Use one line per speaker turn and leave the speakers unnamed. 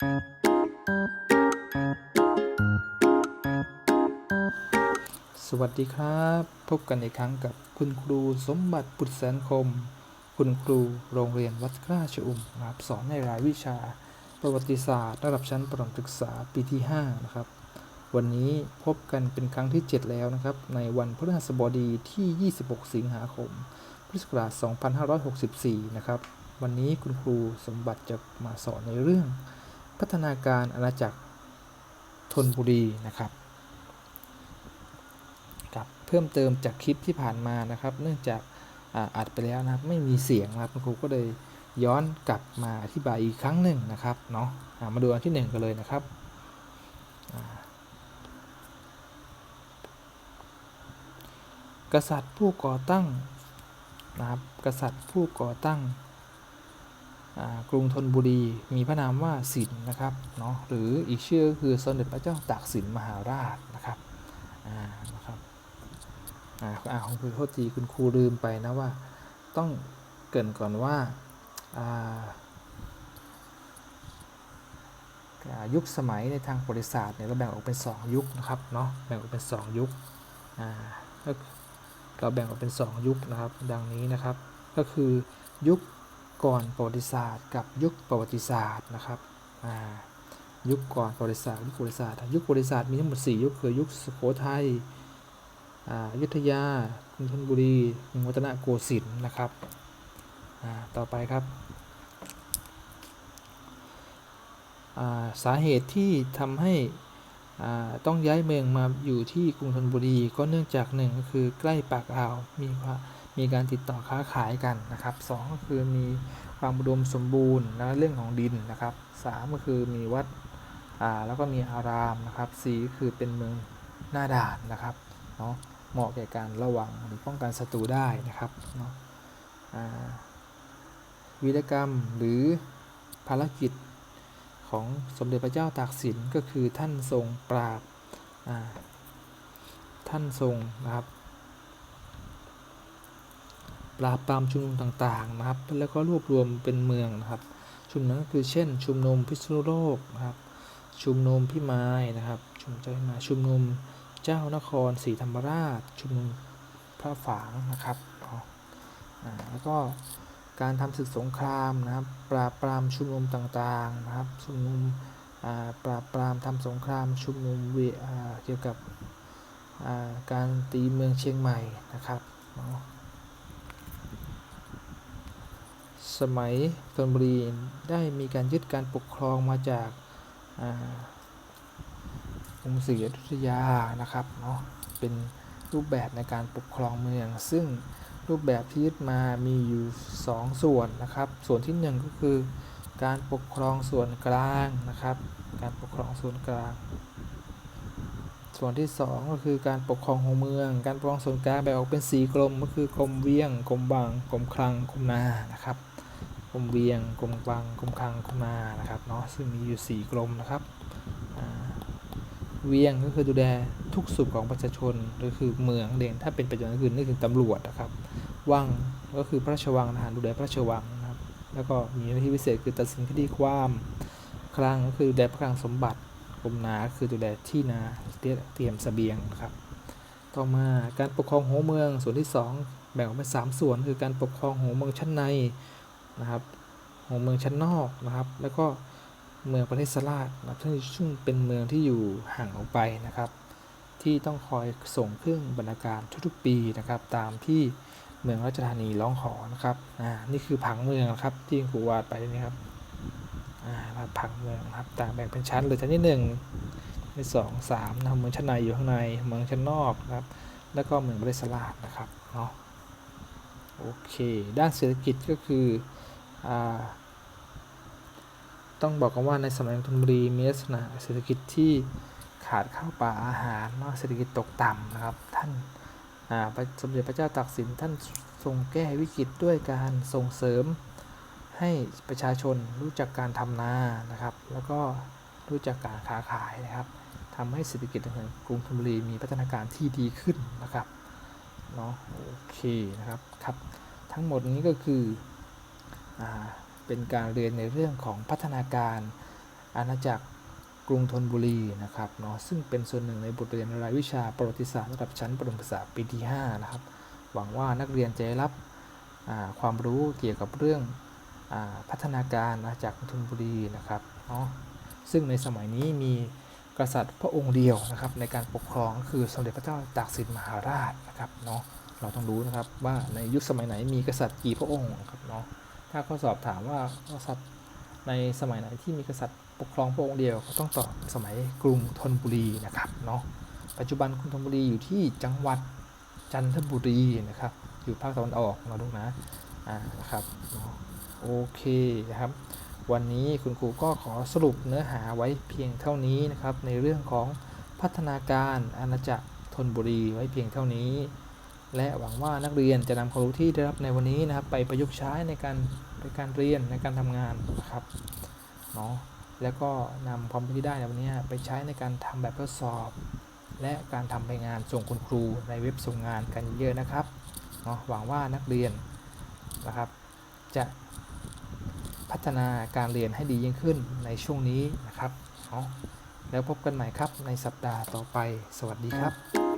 สวัสดีครับ พบกันอีกครั้งกับคุณครูสมบัติปุตแสนคม คุณครูโรงเรียนวัดกล้าชอุ่มครับสอนในรายวิชา ประวัติศาสตร์ระดับชั้นประถมศึกษาปีที่ 5 นะครับ วันนี้พบกันเป็นครั้งที่ 7 แล้วนะครับ ในวันพฤหัสบดีที่ 26 สิงหาคม พุทธศักราช 2564 นะครับ วันนี้คุณครูสมบัติจะมาสอนในเรื่อง พัฒนาการอาณาจักรธนบุรีนะครับครับเพิ่มเติมจากคลิปที่ผ่านมานะครับ เนื่องจากอาัดไปแล้วนะครับไม่มีเสียงนะครับคุณครูก็เลยย้อนกลับมาอธิบายอีกครั้งหนึ่งนะครับเนาะมาดูอันที่หนึ่งกันเลยนะครับกษัตริย์ผู้ก่อตั้งนะครับกษัตริย์ผู้ก่อตั้ง กรุงธนบุรีมีพระนามว่าสินนะครับเนาะหรืออีกชื่อก็คือสมเด็จพระเจ้าตากสินมหาราชนะครับอ่านะครับอ่าอ่าของคุณโทษทีคุณครูลืมไปนะว่า ต้องเกินก่อนว่าอ่ายุคสมัยในทางประวัติศาสตร์เนี่ยเราแบ่งออกเป็น 2 ยุคนะครับเนาะแบ่งออกเป็น 2 ยุคอ่าก็เราแบ่งออกเป็น 2 ยุคนะครับ ดังนี้นะครับ ก็คือยุค ก่อนประวัติศาสตร์ กับยุคประวัติศาสตร์นะครับอ่ายุคก่อนประวัติศาสตร์ยุคประวัติศาสตร์ยุคประวัติศาสตร์มีทั้งหมด 4 ยุคคือยุคสุโขทัยอ่ายุธยากรุงธนบุรีกรุงรัตนโกสินทร์นะครับอ่าต่อไปครับอ่าสาเหตุที่ทำให้อ่าต้องย้ายเมืองมาอยู่ที่กรุงธนบุรี ก็เนื่องจากหนึ่งก็คือใกล้ปากอ่าวมีความ มีการติดต่อค้าขายกันนะครับสองก็คือมีความอุดมสมบูรณ์นะเรื่องของดินนะครับสามก็คือมีวัดอ่าแล้วก็มีอารามนะครับสี่ก็คือเป็นเมืองหน้าด่านนะครับเนาะเหมาะแก่การระวังหรือป้องกันศัตรูได้นะครับเนาะวีรกรรมหรือภารกิจของสมเด็จพระเจ้าตากสินก็คือท่านทรงปราบท่านทรงนะครับ ปราบปรามชุมนุมต่างๆนะครับ แล้วก็รวบรวมเป็นเมืองนะครับ ชุมนุมก็คือเช่น ชุมนุมพิษณุโลกนะครับ ชุมนุมพิมายนะครับ ชุมเจ้าพิมายชุมนุมเจ้านครศรีธรรมราช ชุมนุมพระฝางนะครับแล้วก็การทำศึกสงครามนะครับ ปราบปรามชุมนุมต่างๆนะครับ ชุมนุมปราบปรามทำสงคราม ชุมนุมเกี่ยวกับการตีเมืองเชียงใหม่นะครับเนาะ สมัยธนบุรีได้มีการยึดการปกครองมาจากอ่ากรุงศรีอยุธยานะครับเนาะเป็นรูปแบบในการปกครองเมือง ซึ่งรูปแบบที่ยึดมามีอยู่ 2 ส่วนนะครับ ส่วนที่ 1 ก็คือการปกครองส่วนกลางนะครับ การปกครองส่วนกลาง ส่วนที่ 2 ก็คือการปกครองของเมือง การปกครองส่วนกลางแบ่งออกเป็นสีกรมก็คือกรมเวียงกรมบางกรมคลังกรมนานะครับ กรมเวียงกรมบางกรมคลังกรมนานะครับเนาะซึ่งมีอยู่ 4 กรมนะครับเวียงก็คือดูแลทุกสุขของประชาชนก็คือเมืองเด่นถ้าเป็นปัจจุบันก็คือนึกถึงตำรวจนะครับวังก็คือพระราชวังทหารดูแลพระราชวังนะครับแล้วก็มีหน้าที่พิเศษคือตัดสินคดีความคลังก็คือดูแลพระคลังสมบัติกรมนาคือดูแลที่นาเตรียเตรียมเสบียงนะครับต่อมาการปกครองหัวเมืองส่วนที่ 2 แบ่งออกเป็น3ส่วนคือการปกครองหัวเมืองชั้นใน นะครับหัวเมืองชั้นนอกนะครับ แล้วก็เมืองประเทศสลาดนะซึ่งซึ่งเป็นเมืองที่อยู่ห่างออกไปนะครับ ที่ต้องคอยส่งเครื่องบรรณาการทุกๆปีนะครับ ตามที่เมืองราชธานีร้องขอนะครับอ่านี่คือผังเมืองนะครับที่ครูวาดไปนี่ครับอ่าผังเมืองนะครับต่างแบ่งเป็นชั้นเลยชั้นที่หนึ่งที่สองสามนะเมืองชั้นในอยู่ข้างในเมืองชั้นนอกนะครับ แล้วก็เมืองประเทศสลาดนะครับเนาะโอเค ด้านเศรษฐกิจก็คือ ต้องบอกกันว่าในสมัยธนบุรีมีลักษณะเศรษฐกิจที่ขาดข้าวปลาอาหารเนาะเศรษฐกิจตกต่ำนะครับ ท่านาสมเด็จพระเจ้าตากสินท่านทรงแก้วิกฤตด้วยการส่งเสริมให้ประชาชนรู้จักการทำนานะครับ แล้วก็รู้จักการค้าขายนะครับทำให้เศรษฐกิจของกรุงธนบุรีมีพัฒนาการที่ดีขึ้นนะครับเนาะโอเคนะครับครับ ทั้งหมดนี้ก็คือ เป็นการเรียนในเรื่องของพัฒนาการอาณาจักรกรุงธนบุรีนะครับเนาะซึ่งเป็นส่วนหนึ่งในบทเรียนรายวิชาประวัติศาสตร์ระดับชั้นประถมศึกษาปีที่5นะครับหวังว่านักเรียนจะได้รับความรู้เกี่ยวกับเรื่องอพัฒนาการอาณาจักรธนบุรีนะครับเนาะซึ่งในสมัยนี้มีกษัตริย์พระองค์เดียวนะครับในการปกครองก็คือสมเด็จพระเจ้าตากสินมหาราชนะครับเนาะเราต้องรู้นะครับว่าในยุคสมัยไหนมีกษัตริย์กี่พระองค์ครับเนาะ ถ้าเข้อสอบถามว่ากษัตริย์ในสมัยไหนที่มีกษัตริย์ปกครองพระองค์เดียวก็ต้องตอบสมัยกรุงธนบุรีนะครับเนาะปัจจุบันกรุงธนบุรีอยู่ที่จังหวัดจันทบุรีนะครับอยู่ภาคตะวันออกนะลูกนะอ่านะครับโอเคนะครับวันนี้คุณครูก็ขอสรุปเนื้อหาไว้เพียงเท่านี้นะครับในเรื่องของพัฒนาการอาณาจักรธนบุรีไว้เพียงเท่านี้ และหวังว่านักเรียนจะนำความรู้ที่ได้รับในวันนี้นะครับ ไปประยุกต์ใช้ในการในการเรียนในการทำงานนะครับเนาะแล้วก็นำความรู้ที่ได้ในวันนี้ไปใช้ในการทำแบบทดสอบ และการทำใบงานส่งคุณครูในเว็บส่งงานกันเยอะๆนะครับเนาะหวังว่านักเรียนนะครับ จะพัฒนาการเรียนให้ดียิ่งขึ้นในช่วงนี้นะครับเนาะแล้วพบกันใหม่ครับในสัปดาห์ต่อไป สวัสดีครับ